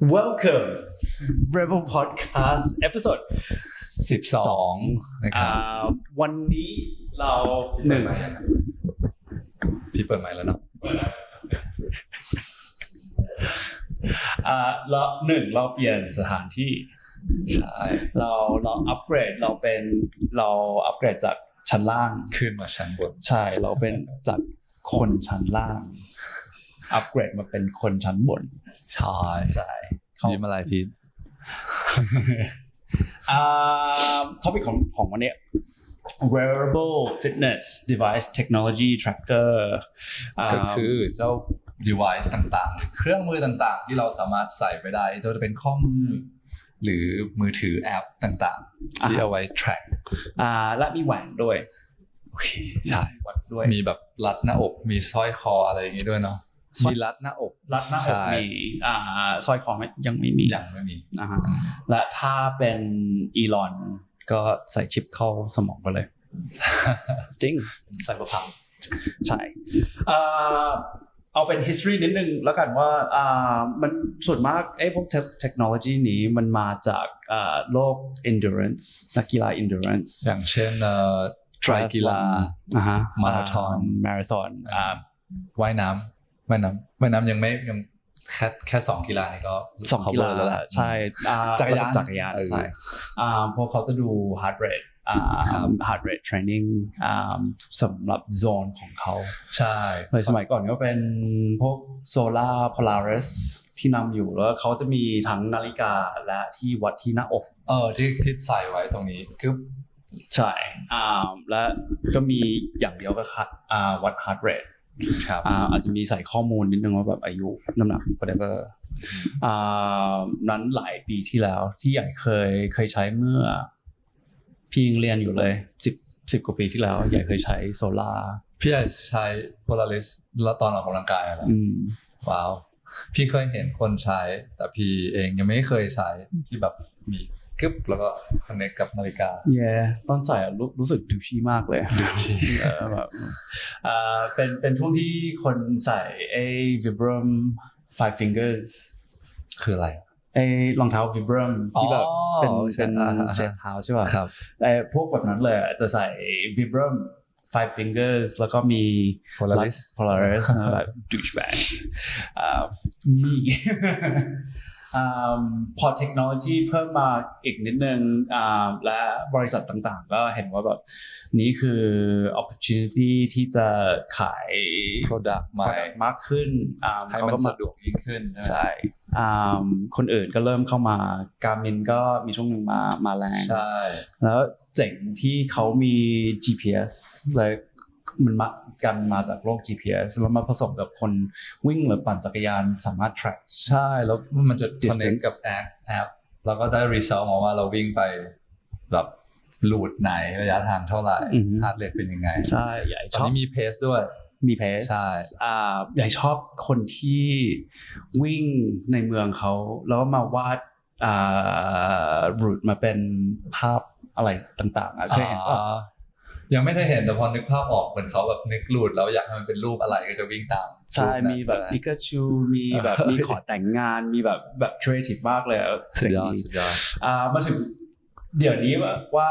Welcome Rebel Podcast episode สิบสองนะคอ่รับาวันนี้เราหนึ่งพี่เปิดไมค์แล้วเนาะอ่าเราหนึ่งเราเปลี่ยนสถานที่ใช่เราเราอัปเกรดเราเป็นเราอัปเกรดจากชั้นล่างขึ้นมาชั้นบน ใช่เราเป็นจากคนชั้นล่าง อัปเกรดมาเป็นคนชั้นบนใช่ใช่เขายิ้มอะไรพี่อ่าท็อปิกของของวันเนี้ย wearable fitness device technology tracker าก็คือเจ้า device ต่างๆหรือเครื่องมือต่างๆ ที่เราสามารถใส่ไปได้จะเป็นข้อมือ หรือมือถือแอปต่างๆ ที่เอาไว้ track อ่าและมีแหวนด้วยโอเคใช่วัดด้วยมีแบบรัดหน้าอกมีสร้อยคออะไรอย่างงี้ด้วยเนาะ สร้อยมีรัดหน้าอก รัดหน้าอกใช่ มีอ่าสร้อยคอไหมยังไม่มียังไม่มี นะฮะอืมและถ้าเป็นอีลอนก็ใส่ชิปเข้าสมองไปเลย จริงไซเบอร์พังใช่อ่าเอาเป็น history นิดนึงแล้วกันว่าอ่ามันส่วนมากไอ้พวกเทคโนโลยีนี้มันมาจากอ่าโลก endurance นักกีฬา endurance อย่างเช่นเอ่อไตรกีฬา อ่าฮะมาราธอน มาราธอนอ่า ว่ายน้ำ ว่ายน้ำว่ายน้ำยังไม่ยังแค่แค่สองกีฬานี่ก็สองกีฬา cover แล้วแหละใช่อ่าจักรยานจักรยานเออใช่อ่าพวกเขาจะดู heart rate อ่าครับ heart rate training อ่าสำหรับโซนของเขาใช่ในสมัยก่อนก็เป็นพวก solar polaris ที่นำอยู่แล้วเขาจะมีทั้งนาฬิกาและที่วัดที่หน้าอก เออที่ที่ใส่ไว้ตรงนี้คือใช่อ่าและก็มีอย่างเดียวก็ค่ะอ่าวัด heart rate ครับ อ่าอาจจะมีใส่ข้อมูลนิดนึงว่าแบบอายุน้ำหนัก whatever อ่านั้นหลายปีที่แล้วที่ใหญ่เคยเคยใช้เมื่อ พี่ยังเรียนอยู่เลยสิบสิบกว่าปีที่แล้ว ใหญ่เคยใช้โซลาร์พี่ใหญ่ใช้ Polaris แล้วตอนออกกำลังกายอะไรอืมว้าว พี่เคยเห็นคนใช้ แต่พี่เองยังไม่เคยใช้ที่แบบมี กึ๊บแล้วก็คอนเนคกับนาฬิกาเย่ตอนใส่อะรู้รู้สึกดูชีมากเลยดูชีเออแบบอ่าเป็นเป็นช่วงที่คนใส่ไอ้ Vibram Five Fingers คืออะไรไอ้รองเท้า Vibram ที่แบบอ๋อเป็นใช่เป็นอ่าฮะเชฟเท้าใช่ป่ะครับไอ้พวกแบบนั้นเลยอะจะใส่ Vibram Five Fingers แล้วก็มี Polaris Polaris นะแบบ douchebags อ่ามีอ่า พอเทคโนโลยีเพิ่มมาอีกนิดนึงอ่าและบริษัทต่างๆ ก็เห็นว่าแบบนี้คือ opportunity ที่จะขาย product ใหม่ product มากขึ้นอ่าให้เขามันก็มาสะดวกยิ่งขึ้นใช่ไหมใช่อ่าคนอื่นก็เริ่มเข้ามาการมินก็มีช่วงหนึ่งมามาแรงใช่แล้วเจ๋งที่เขามี GPS เลย มันมากันมาจากโลก GPS แล้วมาผสมกับคนวิ่งหรือปั่นจักรยานสามารถ track ใช่แล้วมันจะ Distance connect กับแอปแอปแล้วก็ได้ result มาว่าเราวิ่งไปแบบลูดไหนระยะทางเท่าไหร่อือฮึฮาร์ดเรทเป็นยังไง ใช่ใหญ่ตอชนอบนี้มีเพสด้วย มีเพสใช่อ่าใหญ่ชอบคนที่วิ่งในเมืองเขา แล้วมาวาดอ่ารูทมาเป็นภาพอะไรต่างๆอะเคยเห็นป่ะอ่า ยังไม่ได้เห็นแต่พอนึกภาพออกเหมือนเขาแบบนึกรูดแล้วอยากให้มันเป็นรูปอะไรก็จะวิ่งตามใช่รูปนั้นมีแบบใช่ไหปิกาชูมีแบบมีขอแต่งงานมีแบบแบบครีเอทีฟมากเลยอะสุดยอดเจ๋งสุดยอดอ่ามาถึงเดี๋ยวนี้ว่าว่า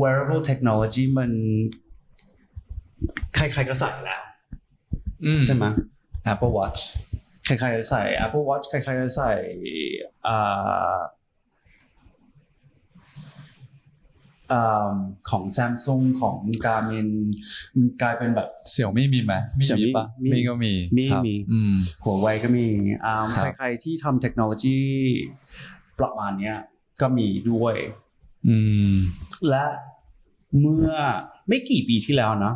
wearable technology มันใครๆก็ใส่แล้วอืมใช่ไหม Apple Watch ใครๆก็ใส่ Apple Watch ใครๆก็ใส่อ่าอ่า ของ Samsung ของ Garmin มันกลายเป็นแบบเสี่ยวมี่มีไหมมี Xiaomi ปะมีมีก็มีมีครับมีอืมหัวไวก็มีอ่าครับใครๆที่ทำเทคโนโลยีประมาณเนี้ยก็มีด้วยอืมและเมื่อไม่กี่ปีที่แล้วนะ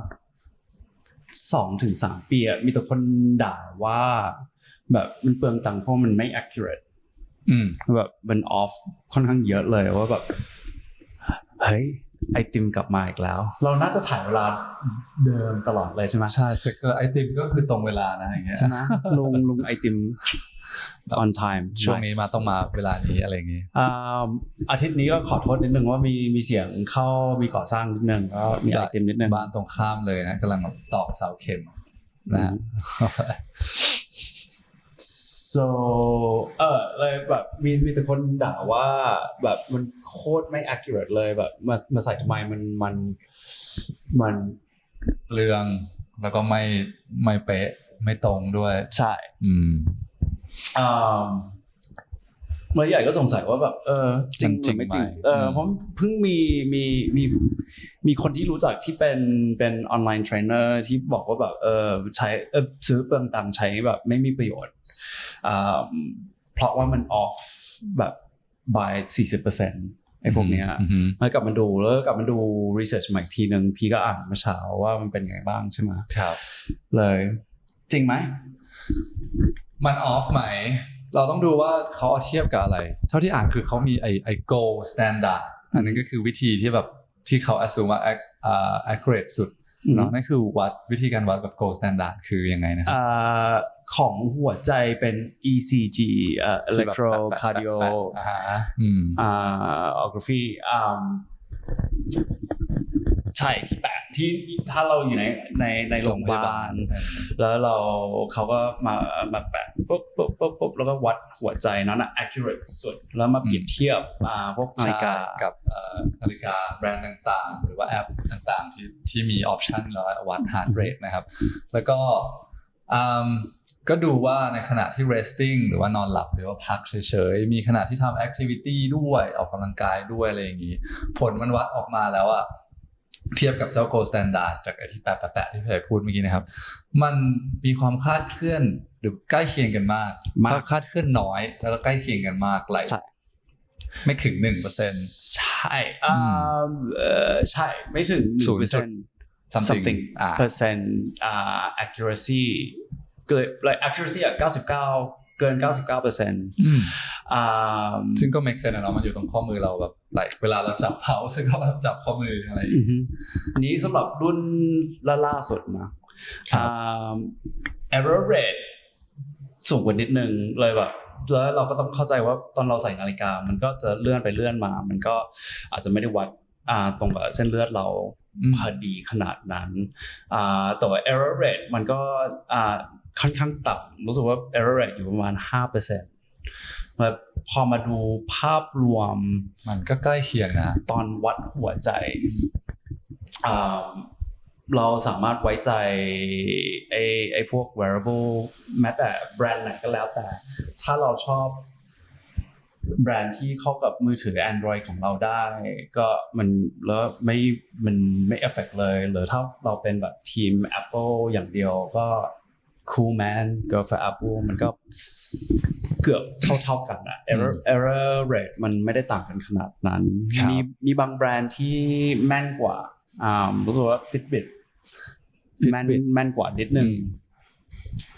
สองถึงสามปีอะมีแต่คนด่าว่า แบบมันเปลืองตังค์เพราะมันไม่ accurate อืมแบบมัน off ค่อนข้างเยอะเลยว่าแบบ เฮ้ยไอติมกลับมาอีกแล้ว เราน่าจะถ่ายเวลาเดิมตลอดเลยใช่ไหมใช่สเกอร์ไอติมก็คือตรงเวลานะอย่างเงี้ยใช่ไหมลุงลุงไอติม on time ช่วงนี้ Nice มาต้องมาเวลานี้อะไรอย่างงี้อ่าอาทิตย์นี้ก็ขอโทษนิดนึงว่ามีมีเสียงเข้ามีก่อสร้างนิดนึงก็มีไอติมนิดนึงบ้านตรงข้ามเลยนะกำลังแบบตอกเสาเข็มนะฮะ so เออเลยแบบมีมีแต่คนด่าว่าแบบมันโคตรไม่ accurate เลยแบบมามาใส่ทำไมมันมันมันเปลืองแล้วก็ไม่ไม่เป๊ะไม่ตรงด้วย ใช่ อืมอ่าเมื่อใหญ่ก็สงสัยว่าแบบเออจริงมันจริงหรือไม่จริงไหมเอออืมเพราะเพิ่งมีมีมีมีคนที่รู้จักที่เป็นเป็นออนไลน์เทรนเนอร์ที่บอกว่าแบบเออใช้เออซื้อเปลืองตังค์ใช้แบบไม่มีประโยชน์อ่า เพราะว่ามัน off แบบ by สี่สิบเปอร์เซ็นต์ไอ้พวกเนี้ยอืมแล้วกลับมาดูแล้วกลับมาดู research ใหม่อีกทีหนึ่งพี่ก็อ่านเมื่อเช้าว่ามันเป็นไงบ้างใช่ไหมครับ เลย จริงไหม มันออฟไหม เราต้องดูว่าเขาเอาเทียบกับอะไร เท่าที่อ่านคือเขามีไอไอ gold standard อันนั้นก็คือวิธีที่แบบที่เขา assume ว่า ac- อ่า accurate สุด เนาะนั่นคือวัดวิธีการวัดแบบ gold standard คือยังไงนะครับอ่าของหัวใจเป็น ECG อ่า electrocardio อ่าฮะอืมอ่า ography อ่าใช่ที่แปะ ที่ถ้าเราอยู่ในในในโรงพยาบาล แล้วเราเขาก็มามาแปะปุ๊บปุ๊บปุ๊บปุ๊บแล้วก็วัดหัวใจนั้นอะ accurate สุด แล้วมาเปรียบเทียบอ่าพวกนาฬิกาใช่กับเอ่อนาฬิกาแบรนด์ต่างๆ หรือว่าแอปต่างๆ ที่ที่มีออปชันแล้ววัด heart rate นะครับ แล้วก็อืมก็ดูว่าในขณะที่ resting หรือว่านอนหลับหรือว่าพักเฉยๆ มีขณะที่ทำ activity ด้วยออกกำลังกายด้วยอะไรอย่างนี้ ผลมันวัดออกมาแล้วอะ เทียบกับเจ้า gold standard จากไอที่แปะๆๆที่พี่ใหญ่พูดเมื่อกี้นะครับ มันมีความคลาดเคลื่อนหรือใกล้เคียงกันมากมากคลาดเคลื่อนน้อย แล้วก็ใกล้เคียงกันมากไหลใช่ไม่ถึงหนึ่งเปอร์เซ็นต์ใช่อ่าเอ่อใช่ไม่ถึงหนึ่งเปอร์เซ็นต์ something something อ่า percent อ่า accuracy เกิด like accuracy อะ99เกิ น 99เปอร์เซ็นต์อืมอ่าซึ่งก็ make sense นะเนาะมันอยู่ตรงข้อมือเราแบบไหลเวลาเราจับเผาซึ่งก็แบบจับข้อมืออะไรอย่างอืเงี้ยอฮึอันนี้สำหรับรุ่นล่าล่าสุดนะครับอ่า error rate สูงกว่านิดนึงเลยแบบแล้วเราก็ต้องเข้าใจว่าตอนเราใส่นาฬิกา มันก็จะเลื่อนไปเลื่อนมา มันก็อาจจะไม่ได้วัดอ่าตรงกับเส้นเลือดเราอืมพอดีขนาดนั้นอ่าแต่ว่า error rate มันก็อ่า ค่อนข้างต่ำรู้สึกว่า error rate อยู่ประมาณ 5%แล้วพอมาดูภาพรวม มันก็ใกล้เคียงนะ ตอนวัดหัวใจอ่าเราสามารถไว้ใจไอ้ไอ้พวก wearable แม้แต่แบรนด์ไหนก็แล้วแต่ ถ้าเราชอบแบรนด์ที่เข้ากับมือถือ Android ของเราได้ ก็มันแล้วไม่มันไม่ affect เลย หรือถ้าเราเป็นแบบทีม Apple อย่างเดียวก็ cool man go for Apple มันก็เกือบเท่าๆกันอะ error error rate มันไม่ได้ต่างกันขนาดนั้น ครับมีมีบางแบรนด์ที่แม่นกว่าอ่ารู้สึกว่า Fitbit แม่น Fitbit แม่นกว่านิดนึง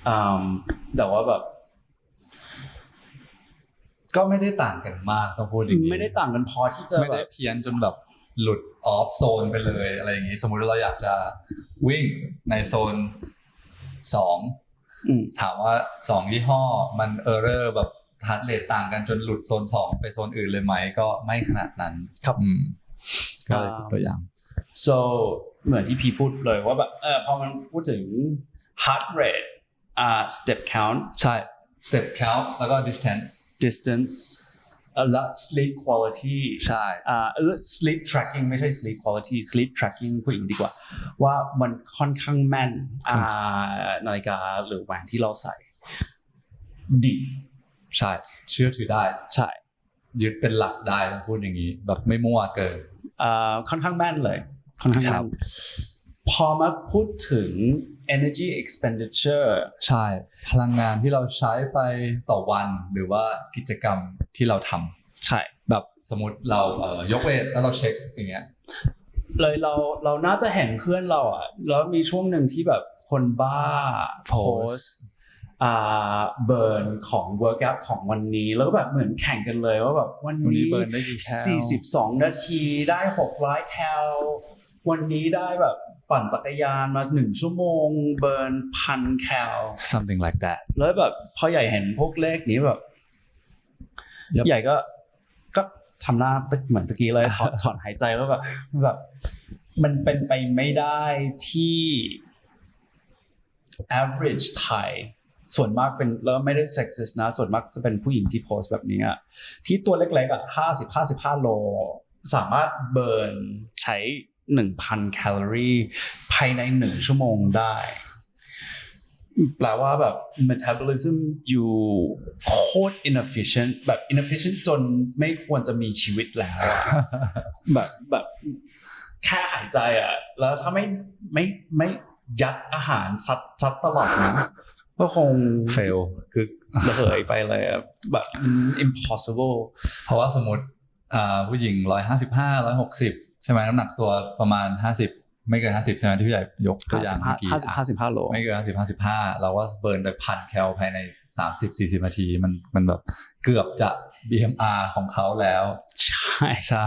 อ่าแต่ว่าแบบ ก็ไม่ได้ต่างกันมากต้องพูดอย่างนี้ไม่ได้ต่างกันพอที่จะไม่แบได้บ เพี้ยนจนแบบหลุดออฟโซนไปเลยอะไรอย่างนี้ สมมุติเราอยากจะวิ่งในโซน สองอืมถามว่าสองยี่ห้อมันเออร์เรอร์แบบฮาร์ดเรทต่างกันจนหลุดโซนสองไปโซนอื่นเลยไหมก็ไม่ขนาดนั้นครับอืมก็เลยเป็นตัวอย่าง so เหมือนที่พี่พูดเลยว่าแบบเออพอมันพูดถึง heart rate อ่า step count ใช่ step count แล้วก็ distance distance เอ่อ และ sleep quality ใช่อ่าเออ sleep tracking ไม่ใช่ sleep quality sleep tracking พูดอย่างนี้ดีกว่า ว่ามันค่อนข้างแม่นอ่านาฬิกาหรือแหวนที่เราใส่ ดีใช่เชื่อถือได้ใช่ยึดเป็นหลักได้ต้องพูดอย่างนี้ แบบไม่มั่วเกินอ่าค่อนข้างแม่นเลย ค่อนข้างครัแม่บนพอมาพูดถึง energy expenditure ใช่ พลังงานที่เราใช้ไปต่อวันหรือว่ากิจกรรมที่เราทำใช่ แบบสมมติเราเอ่อยกเวทแล้วเราเช็คอย่างเงี้ยเลยเราเราน่าจะเห็นเพื่อนเราอะแล้วมีช่วงหนึ่งที่แบบคนบ้าโพส Post อ่าเบิร์นของ workout ของวันนี้แล้วก็แบบเหมือนแข่งกันเลยว่าแบบวันวันนี้นี้เบิร์นได้กี่แคล42นาทีได้600แคลวันนี้ได้แบบ ปั่นจักรยานมาหนึ่งชั่วโมง เบิร์นพันแคล something like that แล้วแบบพอใหญ่เห็นพวกเลขนี้แบบ Yep ใหญ่ก็ก็ทำหน้าตึกเหมือนตะกี้เลยถอนถอนหายใจแล้วแบบแบบ มันเป็นไปไม่ได้ที่ average Thai ส่วนมากเป็นแล้วไม่ได้ sexist นะ ส่วนมากจะเป็นผู้หญิงที่โพสต์แบบนี้อะที่ตัวเล็กๆอะห้าสิบห้าสิบห้าโล สามารถเบิร์นใช้ หนึ่งพันแคลอรี่ ภายในหนึ่งชั่วโมงได้ แปลว่าแบบ metabolism อยู่โคตร inefficient แบบ inefficient จนไม่ควรจะมีชีวิตแล้วอะแบบแบบแค่หายใจอะ แล้วถ้าไม่ไม่ไม่ยัดอาหารซัดซัดตลอดนะก็คง fail คือระเหยไปเลยอะแบบมัน impossible เพราะว่าสมมติอ่าผู้หญิงร้อยห้าสิบห้าร้อยหกสิบใช่ไหมน้ำหนักตัวประมาณห้าสิบไม่เกินห้าสิบใช่ไหมที่พี่ใหญ่ยกตัวอย่างเมื่อกี้ห้าสิบอะห้าสิบห้าโลไม่เกินห้าสิบห้าสิบห้าเราก็เบิร์นไปพันแคลภายในสามสิบสี่สิบนาทีมันมันแบบเกือบจะ BMR ของเขาแล้ว ใช่ใช่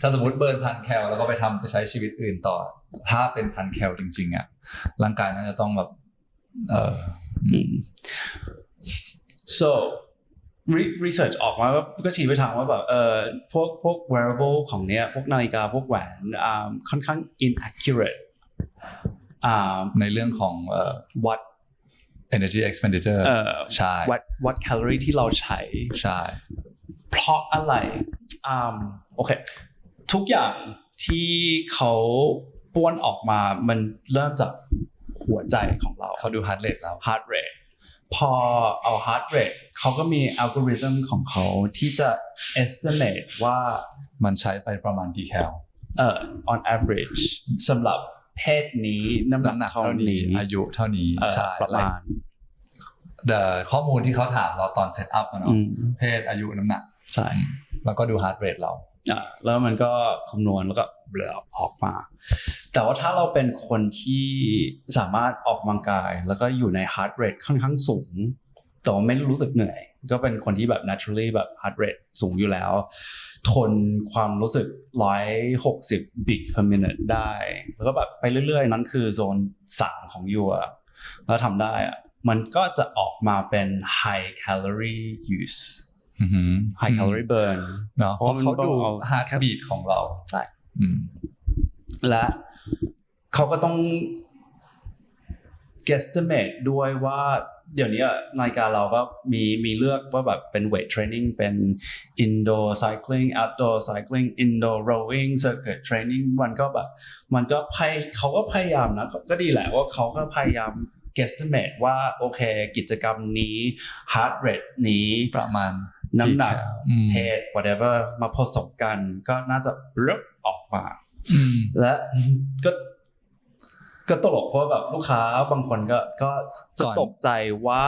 ถ้าสมมติเบิร์นพันแคลแล้วก็ไปทำไปใช้ชีวิตอื่นต่อ ถ้าเป็นพันแคลจริง ๆอะร่างกายน่าจะต้องแบบเออ อืม so re- research ออกมาก็ก็ชี้ไปทางว่าแบบเออพวกพวก wearable ของเนี้ยพวกนาฬิกาพวกแหวนอ่าค่อนข้าง inaccurate อ่าในเรื่องของเอ่อวัด energy expenditure เอ่อใช่วัดวัดแคลอรี่ที่เราใช้ใช่เพราะอะไรอ่าโอเคทุกอย่างที่เขาป้วนออกมามันเริ่มจากหัวใจของเราเขาดู heart rate แล้ว heart rate พอเอา heart rate เขาก็มีอัลกอริทึมของเขาที่จะ estimate ว่ามันใช้ไปประมาณกี่แคลเอ่อ on average สำหรับเพศนี้น้ำหน้ำหนันักกเท่าเท่านี้นี้อายุเท่านี้เอ่อใช่ประมาณแต่ข้อมูลที่เขาถามเราตอนเซตอัพอะอืเนาะมเพศอายุน้ำหนักใช่แล้วก็ดู heart rate เรา อ่าแล้วมันก็คำนวณแล้วก็เบลอออกมา แต่ว่าถ้าเราเป็นคนที่สามารถออกกำลังกาย แล้วก็อยู่ใน heart rate ค่อนข้างสูง แต่ว่าไม่รู้สึกเหนื่อย ก็เป็นคนที่แบบ naturally แบบ heart rate สูงอยู่แล้ว ทนความรู้สึก 160 beats per minute ได้ แล้วก็แบบไปเรื่อยๆ นั้นคือโซน 3 ของยูอะแล้วทำได้อะมันก็จะออกมาเป็น high calorie use อือหือ high calorie burn เนาะเพเพราะราะมันเขาดูต้องเอา heart beat ของเราใช่อืมและเขาก็ต้อง guesstimate ด้วยว่าเดี๋ยวนี้นาฬิกาเราก็มีมีเลือกว่าแบบเป็น weight training เป็น indoor cycling outdoor cycling indoor rowing circuit training มันก็แบบมันก็พยเขาก็พยายามนะก็ดีแหละว่าเขาก็พยายาม guesstimate ว่าโอเคกิจกรรมนี้ heart rate นี้ประมาณ น้ำหนักแคลอืมเพศ whatever มาผสมกัน ก็น่าจะรึบออกมาอืมและก็ก็ตลกเพราะว่าแบบลูกค้าบางคนก็ก็จะก่อนตกใจว่า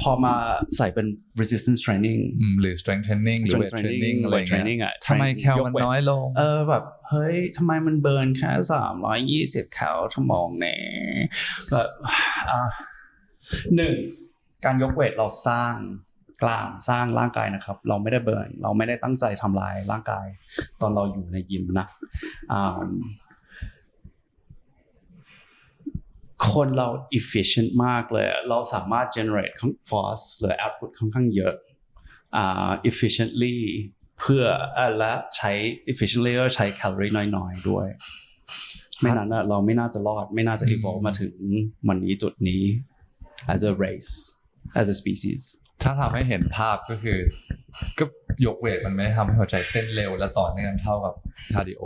พอมาใส่เป็น resistance training อืมหรือ strength training หรือ weight training อะไร weight เงี้ training ยอะทำไมแคลมันยกเว้น้อยลง เออแบบ เฮ้ยทำไมมันเบิร์นแค่สามร้อยยี่สิบแคลชั่วโมงเนี่ยแบบอะหนึ่งการยกเวทเราสร้าง กล้ามสร้างร่างกายนะครับ เราไม่ได้เบิร์นเราไม่ได้ตั้งใจทำลายร่างกาย ตอนเราอยู่ในยิมนะอ่าคนเรา efficient มากเลยอะเราสามารถ generate force หรือ output ค่อนข้างเยอะอ่า efficiently เพื่ออะและใช้ efficiently ก็ใช้แคลอรี่น้อยๆ ด้วย ไม่นั้นอะเราไม่น่าจะรอด ไม่น่าจะ evolve มาถึงวันนี้จุดนี้ as a race as a species ถ้าทำให้เห็นภาพก็คือ ก็ยกเวทมันไม่ได้ทำให้หัวใจเต้นเร็วและต่อเนื่องเท่ากับคาร์ดิโอ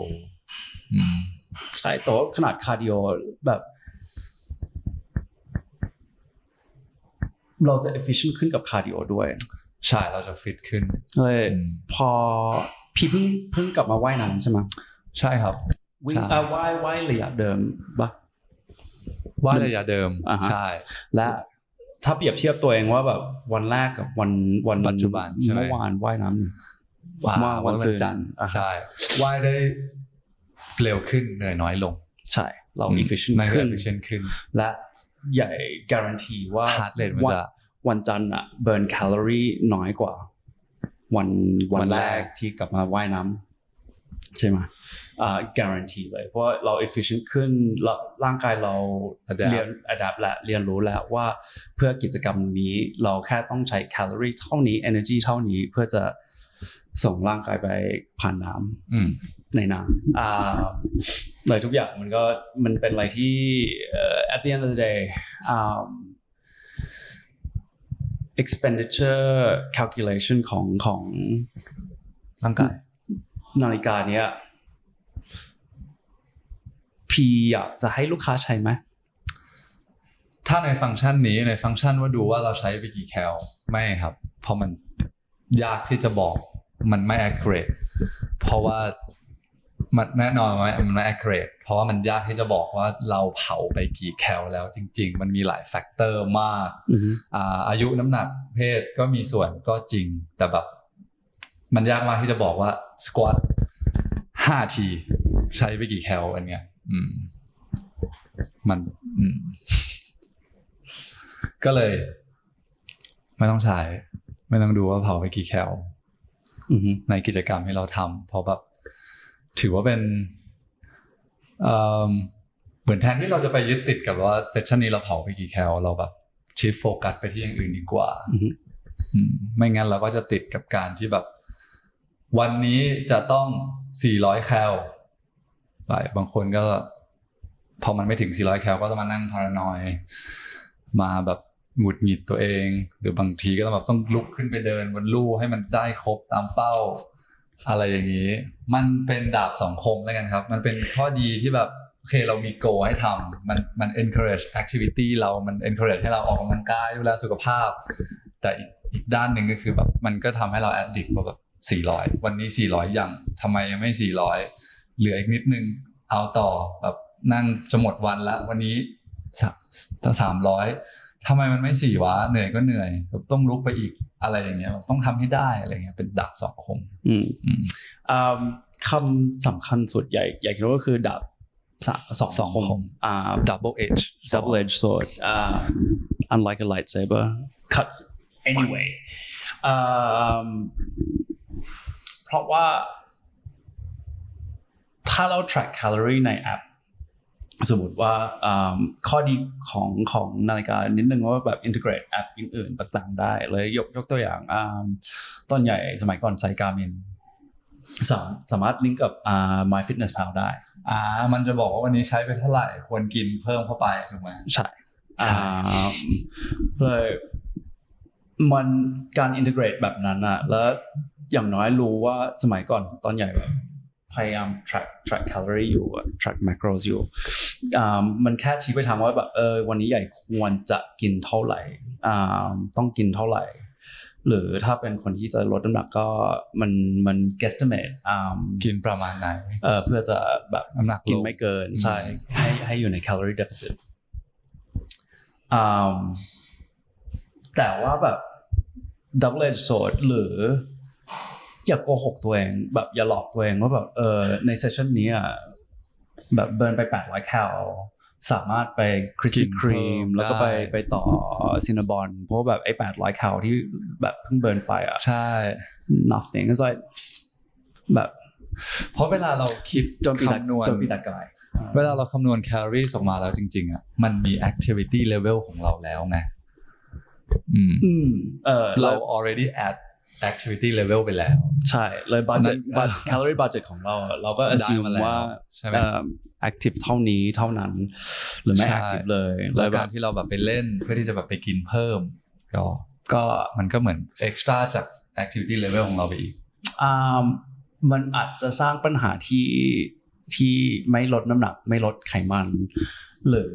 อืมใช่แต่ว่าขนาดคาร์ดิโอแบบ เราจะ efficient ขึ้นกับคาร์ดิโอด้วย ใช่เราจะฟิตขึ้นเลยอืมพอพี่เพิ่งเพิ่งกลับมาว่ายน้ำใช่ไหมใช่ครับวิ่งใช่อะว่ายว่ายระยะเดิมปะว่าระยะเดิมอ่าฮะใช่ และ ถ้าเปรียบเทียบตัวเองว่าแบบวันแรกกับวันวันปัจจุบันใช่ไหมเมื่อวานว่ายน้ำนี่ว่าว่าวันวันศุกร์จันทร์อ่าฮะใช่ว่ายได้เร็วขึ้นเหนื่อยน้อยลง ใช่ เราอืม efficient นั่นคือขึ้น efficient ขึ้น และใหญ่การันตีว่า heart rate มันวันจะวันจันทร์อะเบิร์นแคลอรี่น้อยกว่า วันวันวันแรแรกกที่กลับมาว่ายน้ำ ใช่ไหมอ่าการันตีเลยเพราะว่าเรา efficient ขึ้นแล้วร่างกายเรา Adapt เรียน adapt และเรียนรู้แล้วว่าเพื่อกิจกรรมนี้เราแค่ต้องใช้แคลอรี่เท่านี้ energy เท่านี้เพื่อจะส่งร่างกายไปผ่านน้ำอืมในน้ำอ่าเลยทุกอย่างมันก็มันเป็นอะไรที่เอ่อ at the end of the day อ่า expenditure calculation ของของร่างกาย นาฬิกาเนี้ยพี่อยากจะให้ลูกค้าใช้ไหมถ้าในฟังก์ชันนี้ในฟังก์ชันว่าดูว่าเราใช้ไปกี่แคลไม่ครับ เพราะมันยากที่จะบอกมันไม่ accurate เพราะว่ามันแน่นอนว่ามันไม่ accurate เพราะว่ามันยากที่จะบอกว่าเราเผาไปกี่แคลแล้วจริง ๆ มันมีหลายแฟกเตอร์มากอือฮึอ่าอายุน้ำหนักเพศก็มีส่วนก็จริงแต่แบบ มันยากมากที่จะบอกว่าสควอตห้าทีใช้ไปกี่แคลอันเนี้ย อืม มัน อืม ก็เลย ไม่ต้องใช้ ไม่ต้องดูว่าเผาไปกี่แคลอือฮึในกิจกรรมที่เราทำเพราะแบบถือว่าเป็นเอิ่มเหมือนแทนที่เราจะไปยึดติดกับว่าเซสชันนี้เราเผาไปกี่แคลเราแบบชิฟโฟกัสไปที่อย่างอื่นดีกว่าอือฮึอืมไม่งั้นเราก็จะติดกับการที่แบบ วันนี้จะต้อง 400 แคลหลายบางคนก็พอมันไม่ถึง 400 แคลก็ต้องมานั่งพารานอย มาแบบหงุดหงิดตัวเอง หรือบางทีก็ต้องแบบต้องลุกขึ้นไปเดินบนลู่ให้มันได้ครบตามเป้า อะไรอย่างนี้ มันเป็นดาบสองคมแล้วกันครับ มันเป็นข้อดีที่แบบโอเคเรามีโกให้ทำมันมัน encourage activity เรามัน encourage ให้เราออกกำลังกายดูแลสุขภาพ แต่อีกด้านหนึ่งก็คือแบบมันก็ทำให้เรา addict ว่าแบบ 400 วันนี้ 400 ยังทำไมยังไม่ 400 เหลืออีกนิดนึง เอาต่อแบบนั่งจะหมดวันละ วันนี้สามร้อยทำไมมันไม่สี่วะเหนื่อยก็เหนื่อยแบบต้องลุกไปอีกอะไรอย่างเงี้ยแบบต้องทำให้ได้อะไรเงี้ยเป็นดาบสองคมอืมอืมอ่าคำสำคัญสุดใหญ่ใหญ่คิดว่าคือดาบสะสองสองคคมมอ่า double edge double edged sword uh, unlike a lightsaber cuts anyway อืม เพราะว่า ถ้าเรา track calorie ในแอป สมมติว่าอืมข้อดีของของนาฬิกานิดนึงว่าแบบ integrate แอปอื่นๆต่างๆ ได้เลยยกยกตัวอย่างอืมต้นใหญ่สมัยก่อนใช้การมินสามสามารถลิงก์กับอ่า My Fitness Pal ได้ อ่า มันจะบอกว่าวันนี้ใช้ไปเท่าไหร่ ควรกินเพิ่มเข้าไปถูกไหมใช่ใช่อ่าเลย มันการอินทิเกรตแบบนั้นอะแล้วอย่างน้อยรู้ว่าสมัยก่อนตอนใหญ่แบบพยายาม track track calorie อยู่อะ track macros อยู่อ่ามันแค่ชี้ไปทางว่าแบบเออวันนี้ใหญ่ควรจะกินเท่าไหร่อ่าต้องกินเท่าไหร่ หรือถ้าเป็นคนที่จะลดน้ำหนักก็มันมัน guesstimate อ่ากินประมาณไหนเออเพื่อจะแบบน้ำหนักกินลงไม่เกินอืมใช่ให้ให้อยู่ใน calorie deficit อืมแต่ว่าแบบ double edged sword หรืออย่าโกหกตัวเอง แบบอย่าหลอกตัวเองว่าแบบเออในเซสชันนี้อะแบบเบิร์นไป800แคลสามารถไปคริสกิปี้นครีมเพิ่มแล้วก็ไปได้ไปต่อซินน a บอนเพราะว่าแบบไอ้800แคลที่แบบเพิ่งเบิร์นไปอะใช่ nothing it's like แบบเพราะเวลาเราคิดโจนปีตาคำนวณโจนปีตากายเวลาเราคำนวณแคลอรี่ออกมาแล้วจริงๆอะมันมี activity level ของเราแล้วไง อืมอืมเออเราเรา already add activity level ไปแล้ว ใช่เลยบัตนั้เจ็ตนบัตแคลอรี่บัตเจ็ตของเราอะเราก็ได้ assume มาแล้วว่าใช่ไหมเอ่อ active เท่านี้เท่านั้น หรือไม่ใช่ active เลยเลแล้วยแบการบที่เราแบบไปเล่นเพื่อที่จะแบบไปกินเพิ่ม ก็ก็มันก็เหมือน extra จาก activity level ของเราไปอีกอ่ามันอาจจะสร้างปัญหาที่ที่ไม่ลดน้ำหนัก ไม่ลดไขมัน หรือ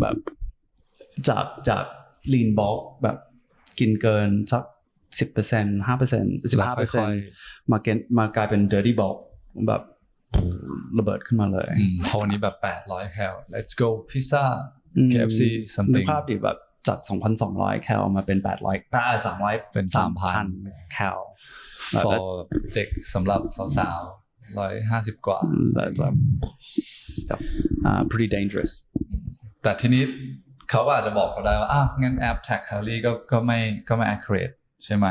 แบบจากจาก lean bulk แบบกินเกินสักสิบเปอร์เซ็นห้าเปอร์เซ็นสิบห้าเปอร์เซ็นค่อยมาเกนมากลายเป็น dirty bulk แบบระเบิดขึ้นมาเลยอืมพอวันนี้แบบ800แคล let's go พิซซ่าอืม KFC นึก something ภาพดิแบบจาก 2,200 แคลมาเป็น 800แต่300 เป็น 3,000 แคลแบบ for เด็กสำหรับสาวๆร้อยห้าสิบกว่า that's um, uh, pretty dangerous แต่ทีนี้ เขาก็อาจจะบอกเขาได้ว่าอ้าวงั้นแอป track calorie ก็ก็ไม่ก็ไม่ accurate ใช่ไหม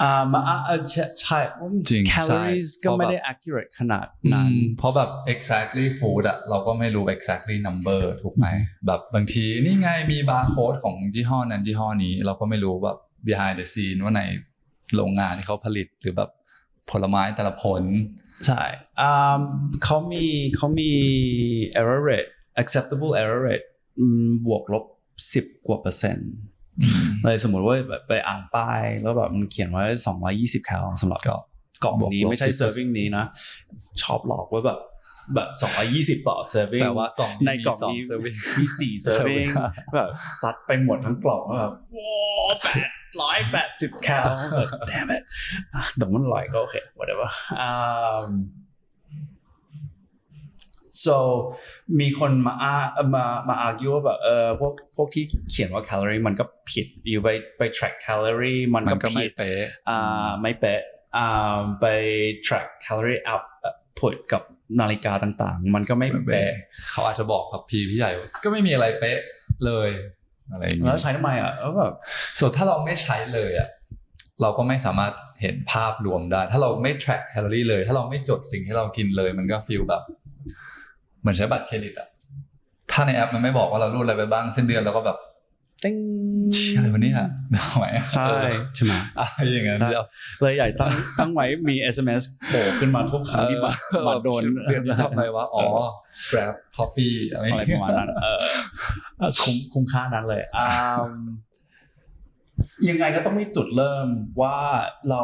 อ่ามาอ่าเออใช่ใช่จริง calories ใช่ก็ไม่เพราะแบบได้ accurate ขนาดนั้นอืมเพราะแบบ exactly food อะเราก็ไม่รู้ exactly number ถูกไหมแบบบางทีนี่ไงมีบาร์โค้ดของยี่ห้อนั้นยี่ห้อนี้ เราก็ไม่รู้แบบ behind the scene ว่าในโรงงานที่เขาผลิตหรือแบบผลไม้แต่ละผล ใช่อ่าเขามีเขามี error rate acceptable error rate อืม บวกลบ10กว่าเปอร์เซ็นต์อืมเลยสมมติว่าแบบไปอ่านป้ายแล้วแบบมันเขียนไว้220แคลสำหรับก็กล่องนี้บวกๆไม่ใช่10%เซอร์วิงนี้นะชอบหลอกว่าแบบแบบ220ต่อเซอร์วิงแต่ว่ากล่องในกล่องนี้มีส serving มีสี่เซอร์วิง serving แบบซัดไปหมดทั้งกล่องแล้วแบบว้าวแปดร้อยแปดสิบแคลแบบ damn it อะแต่มันอร่อยก็โอเค whatever um, so มีคนมาอามามา argue ว่าแบบเออพวกพวกที่เขียนว่าแคลอรี่มันก็ผิดอยู่ไปไป track แคลอรี่มันมัก็นก็ไม่ผิดเป๊ะอ่าไม่เป๊ะอ่าไป track calorie up put กับนาฬิกาต่างๆ มันก็ไม่ไม่เป๊ะเป๊ะเขาอาจจะบอกกับพีพี่ใหญ่ว่าก็ไม่มีอะไรเป๊ะเลยอะไรอย่างแล้เงี้วยใช้ทำไมอะแล้วแบบส่วนถ้าเราไม่ใช้เลยอะเราก็ไม่สามารถเห็นภาพรวมได้ ถ้าเราไม่ track แคลอรี่เลย ถ้าเราไม่จดสิ่งที่เรากินเลย มันก็ฟีลแบบ เหมือนใช้บัตรเครดิตอะถ้าในแอปมันไม่บอกว่าเรารูดอะไรไปบ้างสิ้นเดือนเราก็แบบติ้งเชี่ยอะไรวันนี้อะทำไมอะใช่ใช่ไหมอะไรอย่างเงี้ยใช่เดี๋ยวเลยใหญ่ตั้งตั้งไว้มี SMS โผล่ขึ้นมาทุกครั้งที่มามาโดนเดือนนี้ทำอะไรวะอ๋อ grab coffee อะไรอะไรประมาณนั้นเออเออคุ้มคุ้มค่านั้นเลยอ่ามยังไงก็ต้องมีจุดเริ่มว่าเรา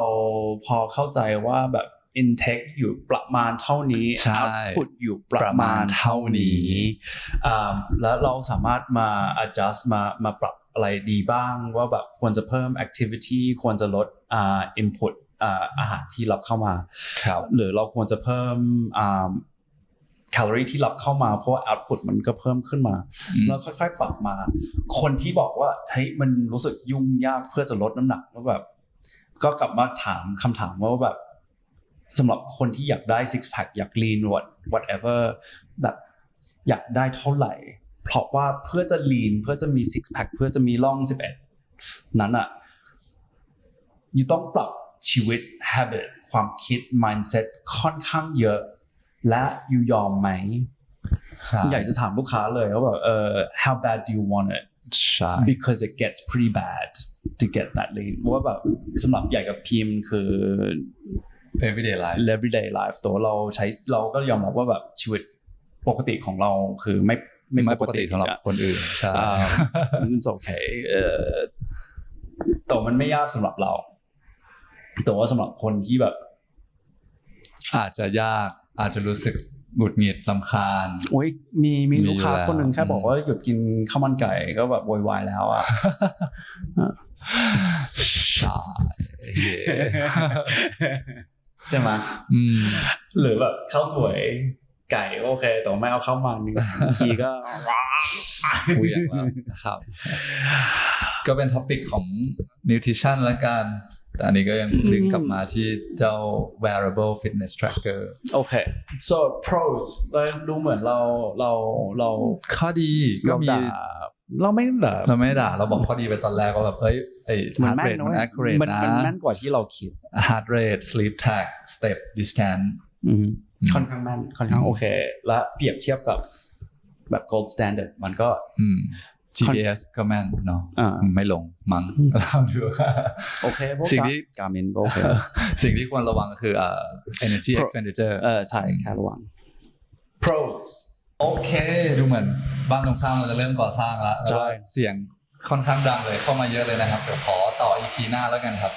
พอเข้าใจว่าแบบ intake อยู่ประมาณเท่านี้ใช่ output อยู่ประมาณเท่านี้อ่าแล้วเราสามารถมา adjust มามาปรับอะไรดีบ้างว่าแบบควรจะเพิ่ม activity ควรจะลดอ่า input อ่าอาหารที่รับเข้ามาครับหรือเราควรจะเพิ่มอ่าแคลอรี่ที่รับเข้ามาเพราะว่า output มันก็เพิ่มขึ้นมาอืมแล้วค่อยๆ ปรับมา คนที่บอกว่าเฮ้ยมันรู้สึกยุ่งยากเพื่อจะลดน้ำหนักแล้วแบบ ก็กลับมาถามคำถามว่าแบบ สำหรับคนที่อยากได้ six pack อยาก lean what whatever แบบอยากได้เท่าไหร่ เพราะว่าเพื่อจะ lean เพื่อจะมี six pack เพื่อจะมีร่อง 11 นั้นอะยูต้องปรับชีวิต habit ความคิด mindset ค่อนข้างเยอะ และยูยอมไหมใช่อยากจะถามลูกค้าเลยว่าแบบเออ how bad do you want it ใช่ because it gets pretty bad to get that lean ว่าแบบสำหรับใหญ่กับพิมพ์คือ everyday life everyday life ตัวเราใช้เราก็ยอมรับว่าแบบชีวิตปกติของเราคือไม่ไม่ปกติสำหรับคนอื่นใช่อ่า it's okay เออแต่มันไม่ยากสำหรับเรา แต่ว่าสำหรับคนที่แบบ อาจจะยากอาจจะรู้สึกหงุดหงิดลำคาญโอ้ยมีมีมีลูกค้าอยู่แล้วคนหนึ่งแค่อืมบอกว่าหยุดกินข้าวมันไก่ก็แบบโวยวายแล้วอะใช่เย้ ใช่ไหมอืมหรือแบบข้าวสวยไก่ก็โอเค แต่ว่าไม่เอาข้าวมันบางทีก็คุยอย่างแล้วนะครับ ก็เป็นท็อปิกของ nutrition แล้วกันแต่อันนี้ก็ยังดึงกลับมาที่เจ้า wearable fitness tracker โอเค so pros เราดูเหมือนเราเราเราข้อดีก็เรามีด่า เราไม่ด่าเราไม่ได้ด่าเราบอกข้อดีไปตอนแรกว่าแบบเอ้ยไอ้มัน heart แม่น rate นะมันเว้ย accurate มันนะมันแม่นกว่าที่เราคิด heart rate sleep track step distance อืมอืมค่อนข้างแม่นค่อนข้างโอเค และเปรียบเทียบกับแบบ gold standard มันก็อืม GPS ก็แม่นเนาะอ่าไม่ลงมั้งเราดูโอเคพวกสิ่งที่การมินก็โอเคสิ่งที่ควรระวังก็คือเอ่อ energy Pro- expenditure เออใช่แค่ระวัง pros โอเค ดูเหมือนบ้านตรงข้ามเราจะเริ่มก่อสร้างแล้วใช่แล้วเสียงค่อนข้างดังเลยเข้ามาเยอะเลยนะครับ เดี๋ยวขอต่อ EP หน้าแล้วกันครับ